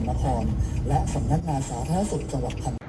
ลนคร และสำนักงานสาธารณสุขจังหวัดพัง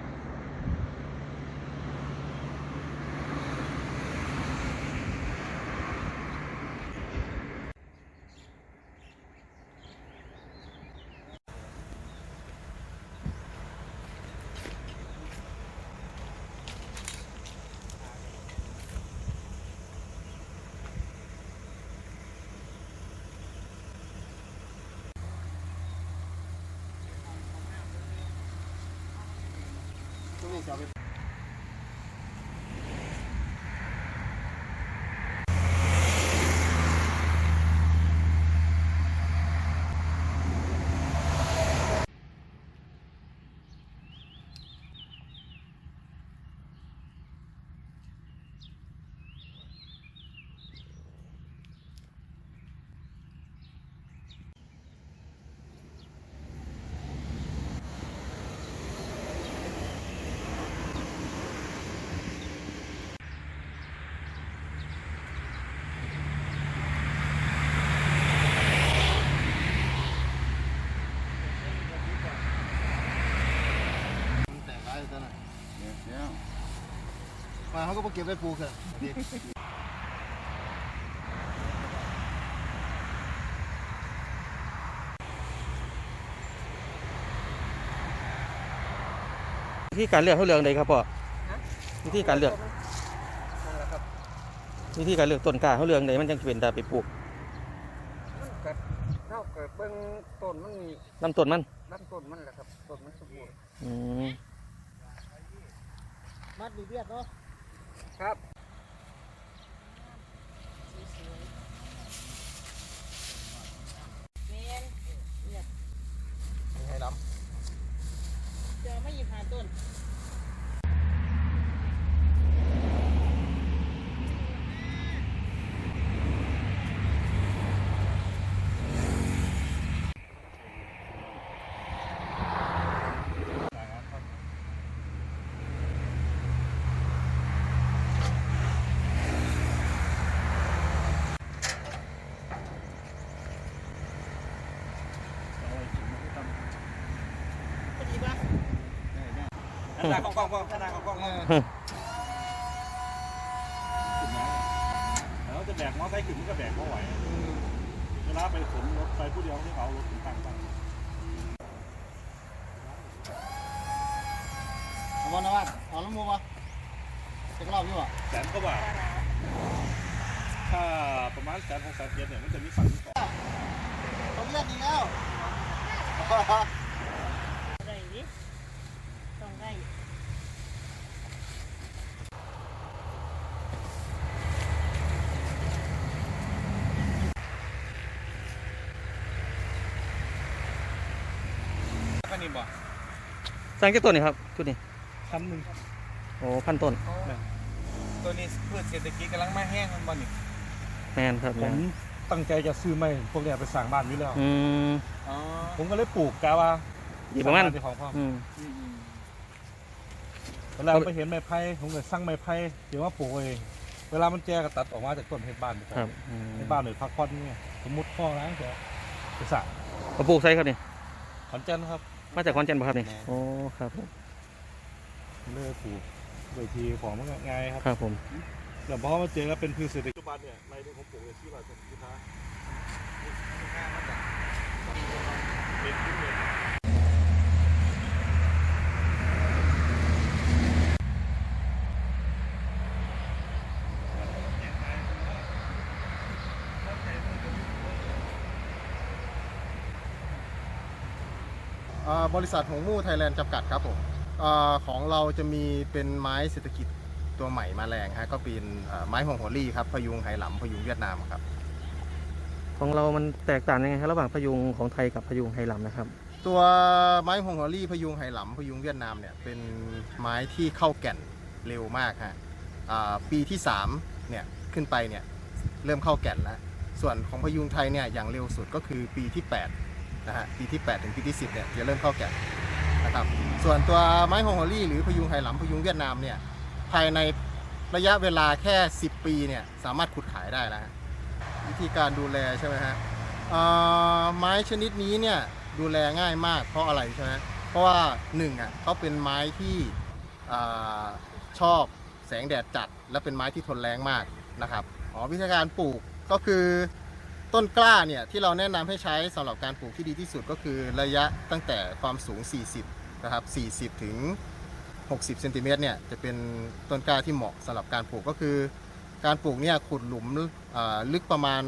แมาเขาก็มาเก็บไว้ปลูกเลยเด็กวิธีการเลือกเขาเลือกใดครับพ่อวิธีการเลือกนั่นแหละครับวิธีการเลือกต้นกล้าเขาเลือกใดมันจังสิเป็นตาไปปลูกมันเกิดเท่าเกิดเบิ้งต้นมันมีลำต้นมันลำต้นมันแหละครับต้นมันสมบูรณ์อืมมัดดีเบียดเนาะ ครับเมนเนี่ยให้น้เจอไม่หยิบหาต้น พอดีปะ ข นาดของกล้องพ่อขนาดของกล้องพ่อแล้วจะแบกมอไซค์ขึ้นมันก็แบกไม่ไหวเวลาไปขนรถไปผู้เดียวที่เขารถถึงตังตังำเอาบอลนะว่าเอาลูกมูมาจะกรอบอยู่อะแสนก็บาทถ้าประมาณแสนหกแสนเจ็ดเนี่ยมันจะมีฝั่งที่สองเขาเรียกดีแล้ว ได้ดิต้องได้ พั นนี่บ่สร้างแค่ต้นนี่ครับชุดนี้พันหนึ่งโอ้พันต้นตัวนี้พืชเศรษฐกิจกำลังมาแห้งมันบ่นี่แมนครับผแมมนตั้งใจจะซื้อไม้พวกเนี้ยไปสั่งบ้านอยู่แล้ว อืม อ๋อผมก็เลยปลูกกาว่าอีกประมาณ สงบ้นของพ่ออืม อืมอืมเวลาไปเห็นไม้ไผ่ผมก็สั่งไม้ไผ่เดี๋ยวว่าปลูกเองเวลามันแก่ก็ตัดออกมาจากต้นเฮ็ดบ้านไปก่อนครับอืมเฮ็ดบ้านหรือพักผ่อนเนี่ยสมมุติข้อร้างเดี๋ยวไปสั่งเอาปลูกไซครับนี่ขอนแก่นครับ มาจากขอนแก่นบ่ครับนี่โอ้ครับผมเลยปลูกโดยทีของมันง่ายครับครับผมแต่พอมาเจอแล้วเป็นพืชเศรษฐกิจปัจจุบันเนี่ยในเรื่องของปลูกเนี่ยที่เราจะพิจารณาเป็นขึ้นเลยอ่า บริษัทหงมู่ไทยแลนด์จำกัดครับผมอาของเราจะมีเป็นไม้เศรษฐกิจตัวใหม่มาแรงฮะก็เป็นอ่าไม้หงหัวลี่ครับพยุงไหหลำพยุงเวียดนามครับ ของเรามันแตกต่างยังไงครับระหว่างพยุงของไทยกับพยุงไฮลัมนะครับ ตัวไม้หงหัวลี่พยุงไหหลำพยุงเวียดนามเนี่ยเป็นไม้ที่เข้าแก่นเร็วมากฮะอ่าปีที่3เนี่ยขึ้นไปเนี่ยเริ่มเข้าแก่นแล้วส่วนของพยุงไทยเนี่ยอย่างเร็วสุดก็คือปีที่ 8 นะฮะปีที่8ถึงปีที่10เนี่ยจะเริ่มเข้าแก่นนะครับส่วนตัวไม้หงหัวลี่หรือพยุงไหหลำพยุงเวียดนามเนี่ยภายในระยะเวลาแค่ 10 ปีเนี่ยสามารถขุดขายได้แล้ววิธีการดูแลใช่ไหมฮะไม้ชนิดนี้เนี่ยดูแลง่ายมากเพราะอะไรใช่ไหมเพราะว่าหนึ่งอะเขาเป็นไม้ที่อชอบแสงแดดจัด และเป็นไม้ที่ทนแรงมากนะครับอ๋อวิธีการปลูกก็คือ ต้นกล้าเนี่ยที่เราแนะนำให้ใช้สำหรับการปลูกที่ดีที่สุดก็คือระยะตั้งแต่ความสูง 40 นะครับ 40 ถึง 60เซนติเมตรเนี่ยจะเป็นต้นกล้าที่เหมาะสำหรับการปลูกก็คือ การปลูกเนี่ยขุดหลุมลึกประมาณ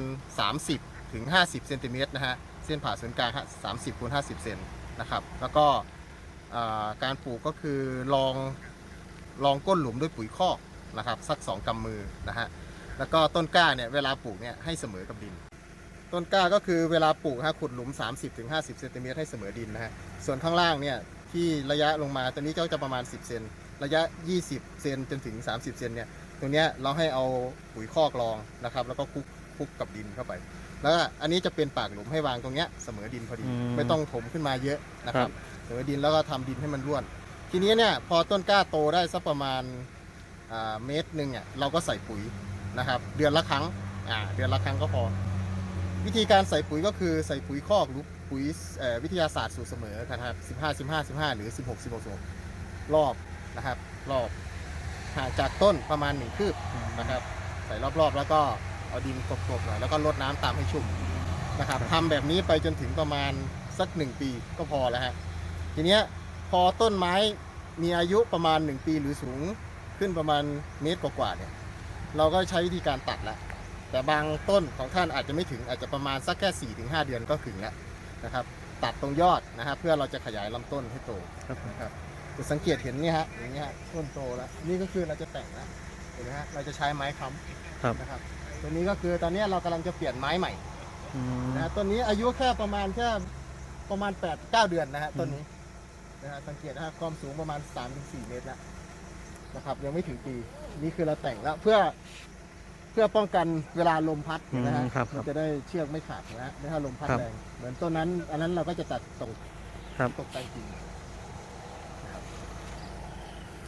30 ถึง 50เซนติเมตรนะฮะเส้นผ่าศูนย์กลาง30คูณ50 เซนนะครับแล้วก็การปลูกก็คือลองลองก้นหลุมด้วยปุ๋ยคอกนะครับสัก 2กำมือนะฮะแล้วก็ต้นกล้าเนี่ยเวลาปลูกเนี่ยให้เสมอกับดิน ต้นกล้าก็คือเวลาปลูกฮะขุดหลุม 30ถึง50เซนติเมตรให้เสมอดินนะฮะส่วนข้างล่างเนี่ยที่ระยะลงมาตัวนี้ก็จะประมาณ 10 เซนระยะ 20 เซนจนถึง 30 เซนเนี่ยตรงเนี้ยเราให้เอาปุ๋ยคอกรองนะครับ แล้วก็คลุกคลุกกับดินเข้าไป แล้วก็อันนี้จะเป็นปากหลุมให้วางตรงเนี้ยเสมอดินพอดี อืมไม่ต้องถมขึ้นมาเยอะนะครัครับบเสมอดินแล้วก็ทำดินให้มันร่วน ทีนี้เนี่ยพอต้นกล้าโตได้สักประมาณอ่าเมตรหนึ่งอะเราก็ใส่ปุ๋ยนะครับ เดือนละครั้งอ่าเดือนละครั้งก็พอ วิธีการใส่ปุ๋ยก็คือใส่ปุ๋ยคอกหรือปุ๋ยวิทยาศาสตร์สูตรเสมอนะครับ15 15 15 หรือ 16 16 16รอบนะครับ รอบห่างจากต้นประมาณหนึ่งคืบนะครับ ใส่รอบๆ แล้วก็เอาดินกลบๆหน่อยแล้วก็รดน้ำตามให้ชุ่มนะครับทำแบบนี้ไปจนถึงประมาณสักหนึ่งปีก็พอแล้วฮะทีเนี้ยพอต้นไม้มีอายุประมาณ 1 ปีหรือสูงขึ้นประมาณเมตรกว่าๆเนี่ยเราก็ใช้วิธีการตัดแล้ว แต่บางต้นของท่านอาจจะไม่ถึงอาจจะประมาณสักแค่4ี่ถึงหเดือนก็ถึงแล้วนะครับ ตัดตรงยอดนะครับเพื่อเราจะขยายลำต้นให้โตครับผมนะครับจะสังเกตเห็นนี่ฮะอย่างนี้ฮะต้นโตแล้วนี่ก็คือเราจะแต่งแล้วเห็นไหมฮะเราจะใช้ไม้ค้ครับำนะครับตัวนี้ก็คือตอนนี้เรากำลังจะเปลี่ยนไม้ใหม่อืมนะฮะต้นนี้อายุแค่ประมาณแค่ประมาณ8ปดเเดือนนะฮะต้นนี้นะฮะสังเกตนะฮะความสูงประมาณ3-4เมตรแล้วนะครับ ยังไม่ถึงปีนี่คือเราแต่งแล้วเพื่อ เพื่อป้องกันเวลาลมพัดอืมนะฮะครับคมัรันบจะได้เชือกไม่ขาดนะฮะไม่ให้ลมพัดครับแรงเหมือนต้นนั้น อันนั้นเราก็จะตัดตกครับ ตกแต่งจริงนะครับ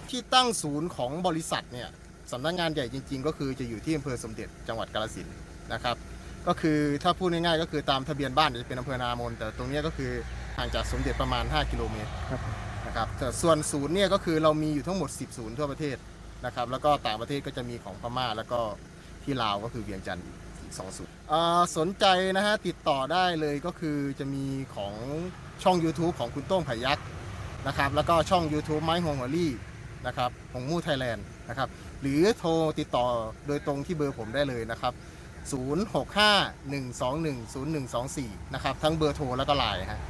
ที่ตั้งศูนย์ของบริษัทเนี่ยสำนักงานใหญ่จริง ๆ ก็คือจะอยู่ที่อำเภอสมเด็จจังหวัดกาฬสินธุ์นะครับ ก็คือถ้าพูดง่ายๆก็คือตามทะเบียนบ้านจะเป็นอำเภอนามน แต่ตรงเนี้ยก็คือห่างจากสมเด็จประมาณ 5 กิโลเมตรครับ นะครับแต่ส่วนศูนย์เนี่ยก็คือเรามีอยู่ทั้งหมด 10 ศูนย์ทั่วประเทศนะครับแล้วก็ต่างประเทศก็จะมีของพม่าแล้วก็ ที่ลาวก็คือเวียงจันทร์อีกสองศูนย์สนใจนะฮะติดต่อได้เลยก็คือจะมีของช่อง YouTube ของคุณโต้งไผ่ยักษ์นะครับแล้วก็ช่อง YouTube ไม้หงหัวลี่นะครับหงมู่ไทยแลนด์นะครับหรือโทรติดต่อโดยตรงที่เบอร์ผมได้เลยนะครับ 0651210124 นะครับ ทั้งเบอร์โทรแล้วก็ไลน์ฮะ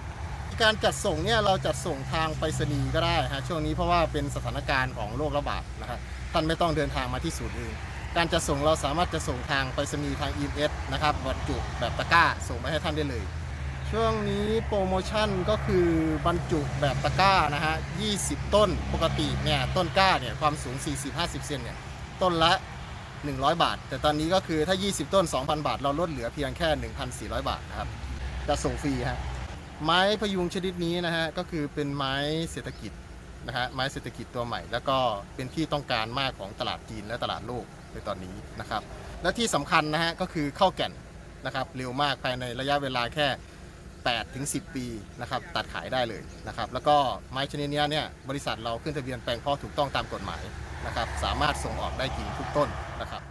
การจัดส่งเนี่ยเราจัดส่งทางไปรษณีย์ก็ได้ฮะช่วงนี้เพราะว่าเป็นสถานการณ์ของโรคระบาดนะครับท่านไม่ต้องเดินทางมาที่ศูนย์เอง การจัดส่งเราสามารถจะส่งทางไปรษณีย์ทาง EMS นะครับบรรจุแบบตะกร้าส่งไปให้ท่านได้เลย ช่วงนี้โปรโมชั่นก็คือบรรจุแบบตะกร้านะฮะ 20 ต้นปกติเนี่ยต้นกล้าเนี่ยความสูง 40-50 เซนเนี่ยต้นละ 100 บาท แต่ตอนนี้ก็คือถ้า 20 ต้น 2,000 บาท เราลดเหลือเพียงแค่ 1,400 บาทนะครับจะส่งฟรีฮะไม้พยุงชนิดนี้นะฮะก็คือเป็นไม้เศรษฐกิจ นะฮะไม้เศรษฐกิจตัวใหม่ แล้วก็เป็นที่ต้องการมากของตลาดจีนและตลาดโลกในตอนนี้นะครับ และที่สำคัญนะฮะก็คือเข้าแก่นนะครับเร็วมากภายในระยะเวลาแค่8ถึง10 ปีนะครับตัดขายได้เลยนะครับแล้วก็ไม้ชนิดนี้เนี่ยบริษัทเราขึ้นทะเบียนแปลงเพ่อถูกต้องตามกฎหมายนะครับสามารถส่งออกได้จริงทุกต้นนะครับ